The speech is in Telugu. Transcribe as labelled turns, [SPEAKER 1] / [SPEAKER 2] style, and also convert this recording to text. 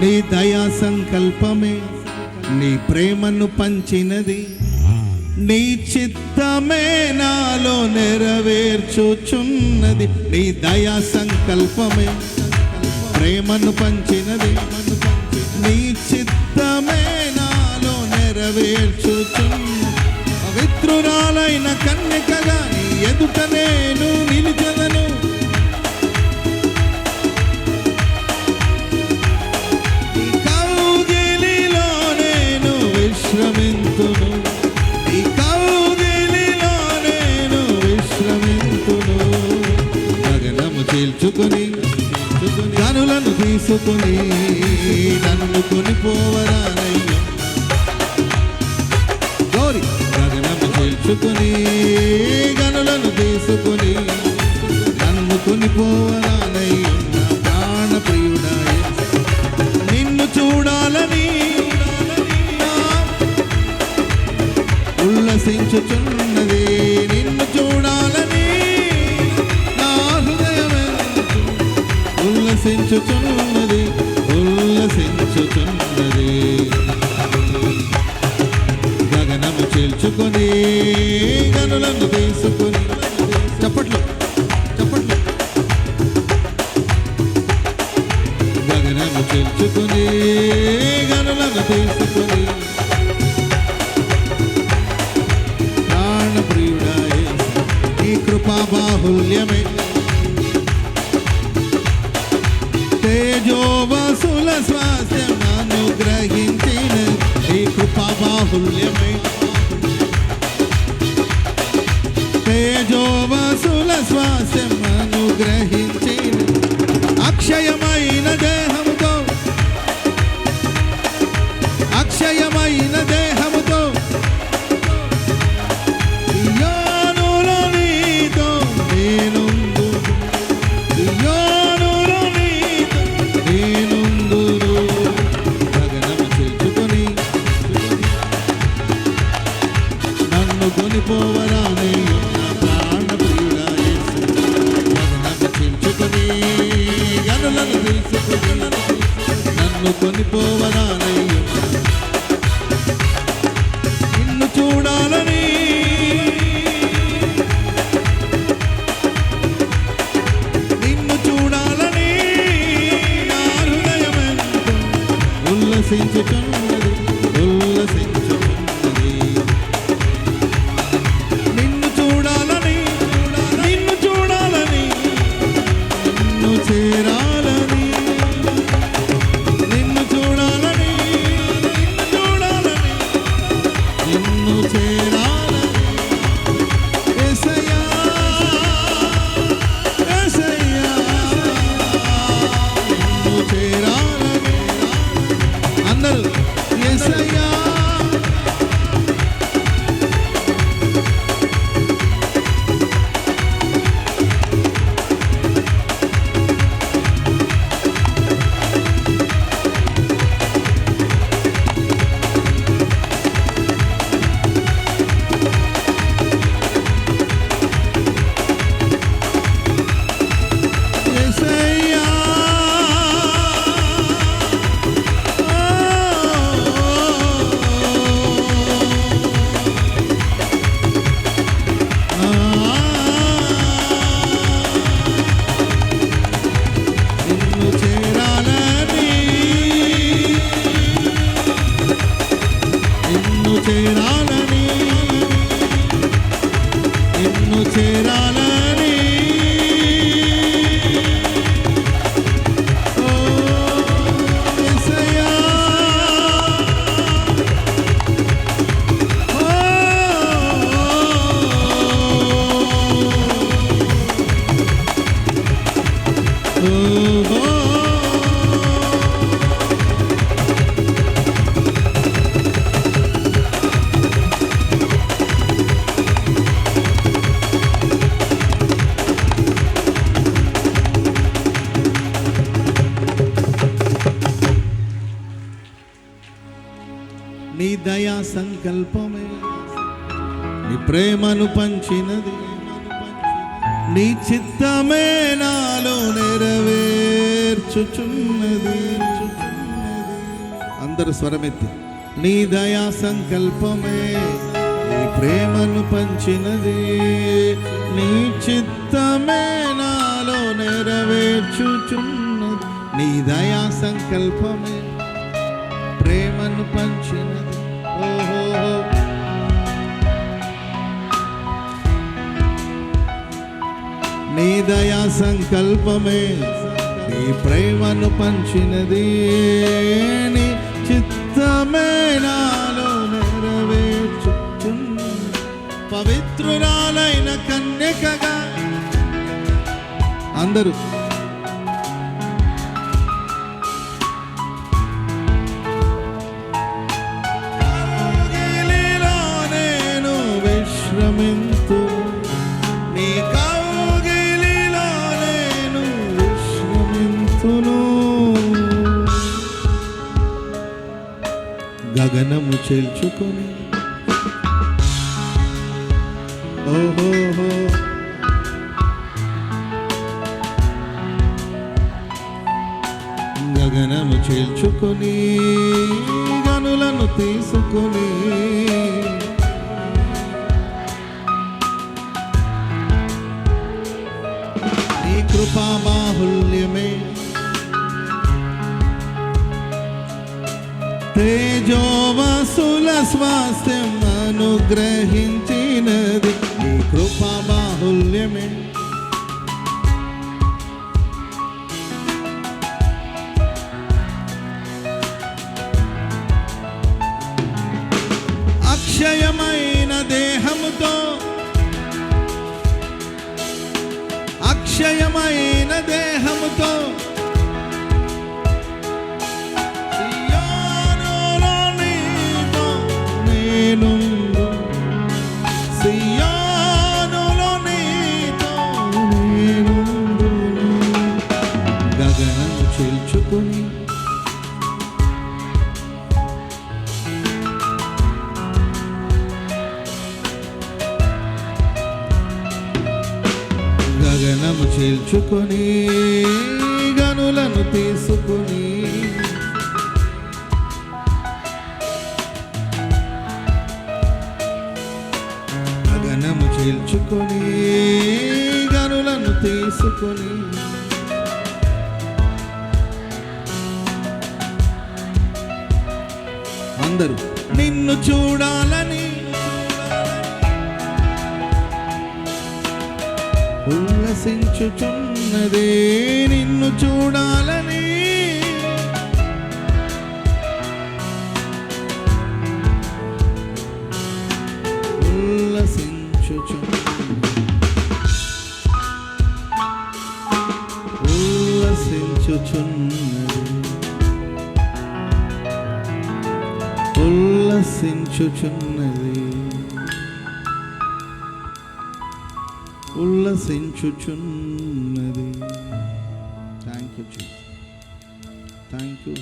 [SPEAKER 1] నీ దయా సంకల్పమే నీ ప్రేమను పంచినది. నీ చిత్తమే నాలో నెరవేర్చుచున్నది. నీ దయా సంకల్పమే ప్రేమను పంచినది. నీ చిత్తమే నాలో నెరవేర్చుచున్న పవిత్రురాలైన కన్యకగా నీ ఎదుట నేను నిలిచదను. గనులను తీసుకొని నన్ను కొనిపోవరానయ్యా గౌరి గగనము చీల్చుకొని గనులను తీసుకొని నన్ను కొనిపోవరానయ్యా ప్రాణ ప్రియుడాయ నిన్ను చూడాలని నా ఉల్లసించుచున్నది నిన్ను చూడాలని నా హృదయమెంతో ఉల్లసించుచున్నది ఉల్లసించుచున్నది గగనము చీల్చుకొని గనులను తీసుకొని చప్పట్లు చప్పట్లు. గగనము చీల్చుకొని గనులను తీసుకొని ప్రాణప్రియుడాయ నీ కృపా బాహుల్యమే తేజోవసుల కృపా బాహుల్యమే తేజోవసుల నన్ను కొనిపోవరానయ్యా నిన్ను చూడాలని. నిన్ను చూడాలని నా హృదయమెంతో ఉల్లసించుచున్నది నిన్ను సంకల్పమే. నీ ప్రేమను పంచినది. నీ చిత్తమే నాలో నెరవేర్చుచున్నది. అందరు స్వరమెత్తి. నీ దయా సంకల్పమే నీ ప్రేమను పంచినది. నీ చిత్తమే నాలో నెరవేర్చుచున్నది. నీ దయా సంకల్పమే ప్రేమను పంచినది. నీ దయా సంకల్పమే నీ ప్రేమను పంచినది నీ చిత్తమే నాలో నెరవేర్చు పవిత్రురాలైన కన్యకగా అందరూ చీల్చుకొని. ఓహోహో గగనము చీల్చుకొని గనులను తీసుకొని. నీ కృపా తేజోవసుల స్వాస్థ్యం అనుగ్రహించినది. నీ కృపా బాహుల్యమే. గగనము చీల్చుకుని. గగనము చీల్చుకొని గనులను తీసుకొని. గగనము చీల్చుకొని గనులను తీసుకొని. అందరూ. నిన్ను చూడాలని. ఉల్లసించుచున్నదే నిన్ను చూడాలని. ఉల్లసించుచున్నది. ఉల్లసించుచున్నది. Thank you thank you